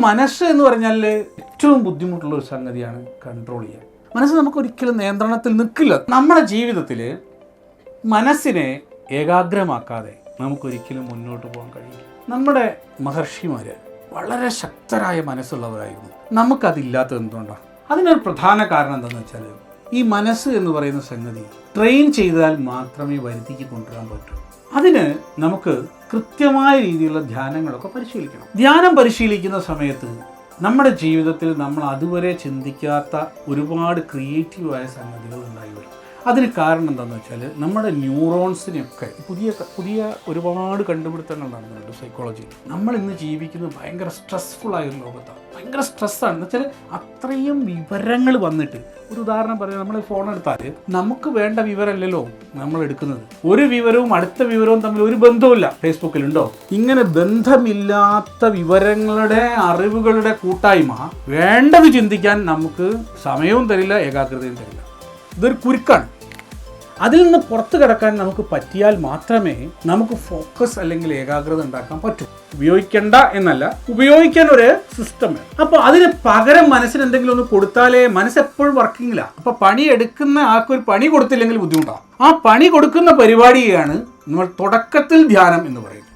മനസ്സ് എന്ന് പറഞ്ഞാൽ ഏറ്റവും ബുദ്ധിമുട്ടുള്ള ഒരു സംഗതിയാണ് കൺട്രോൾ ചെയ്യാൻ. മനസ്സ് നമുക്ക് ഒരിക്കലും നിയന്ത്രണത്തിൽ നിൽക്കില്ല. നമ്മുടെ ജീവിതത്തിൽ മനസ്സിനെ ഏകാഗ്രമാക്കാതെ നമുക്കൊരിക്കലും മുന്നോട്ട് പോകാൻ കഴിയില്ല. നമ്മുടെ മഹർഷിമാർ വളരെ ശക്തരായ മനസ്സുള്ളവരായിരുന്നു. നമുക്കതില്ലാത്തത് എന്തുകൊണ്ടാണ് അതിനൊരു പ്രധാന കാരണം എന്താണെന്ന് വെച്ചാൽ ഈ മനസ്സ് എന്ന് പറയുന്ന സംഗതി ട്രെയിൻ ചെയ്താൽ മാത്രമേ വരുത്തിക്ക് കൊണ്ടുവരാൻ പറ്റൂ. അതിന് നമുക്ക് കൃത്യമായ രീതിയിലുള്ള ധ്യാനങ്ങളൊക്കെ പരിശീലിക്കണം. ധ്യാനം പരിശീലിക്കുന്ന സമയത്ത് നമ്മുടെ ജീവിതത്തിൽ നമ്മൾ അതുവരെ ചിന്തിക്കാത്ത ഒരുപാട് ക്രിയേറ്റീവായ സംഗതികൾ ഉണ്ടായി വരും. അതിന് കാരണം എന്താണെന്ന് വെച്ചാൽ നമ്മുടെ ന്യൂറോൺസിനെയൊക്കെ പുതിയ പുതിയ ഒരുപാട് കണ്ടുപിടുത്തങ്ങൾ നടന്നിട്ടുണ്ട് സൈക്കോളജിയിൽ നമ്മൾ ഇന്ന് ജീവിക്കുന്നത് ഭയങ്കര സ്ട്രെസ്ഫുൾ ആയ ഒരു ലോകത്താണ് ഭയങ്കര സ്ട്രെസ്സാണ് എന്ന് വെച്ചാൽ അത്രയും വിവരങ്ങൾ വന്നിട്ട് ഒരു ഉദാഹരണം പറയാം. നമ്മൾ ഫോൺ എടുത്താൽ നമുക്ക് വേണ്ട വിവരമല്ലല്ലോ നമ്മൾ എടുക്കുന്നത്. ഒരു വിവരവും അടുത്ത വിവരവും തമ്മിൽ ഒരു ബന്ധവുമില്ല. ഫേസ്ബുക്കിലുണ്ടോ ഇങ്ങനെ ബന്ധമില്ലാത്ത വിവരങ്ങളുടെ അറിവുകളുടെ കൂട്ടായ്മ വേണ്ടത് ചിന്തിക്കാൻ നമുക്ക് സമയവും തരില്ല ഏകാഗ്രതയും തരില്ല. ഇതൊരു കുരുക്കാണ്. അതിൽ നിന്ന് പുറത്തു കിടക്കാൻ നമുക്ക് പറ്റിയാൽ മാത്രമേ നമുക്ക് ഫോക്കസ് അല്ലെങ്കിൽ ഏകാഗ്രത ഉണ്ടാക്കാൻ പറ്റൂ. ഉപയോഗിക്കേണ്ട എന്നല്ല ഉപയോഗിക്കാൻ ഒരു സിസ്റ്റം വേണം. അപ്പോൾ അതിന് പകരം മനസ്സിന് എന്തെങ്കിലും ഒന്ന് കൊടുത്താലേ മനസ്സ് എപ്പോഴും വർക്കിങ്ങില്ല അപ്പോൾ പണി എടുക്കുന്ന ആൾക്ക് ഒരു പണി കൊടുത്തില്ലെങ്കിൽ ബുദ്ധിമുട്ടാണ് ആ പണി കൊടുക്കുന്ന പരിപാടിയാണ് നമ്മൾ തുടക്കത്തിൽ ധ്യാനം എന്ന് പറയുന്നത്.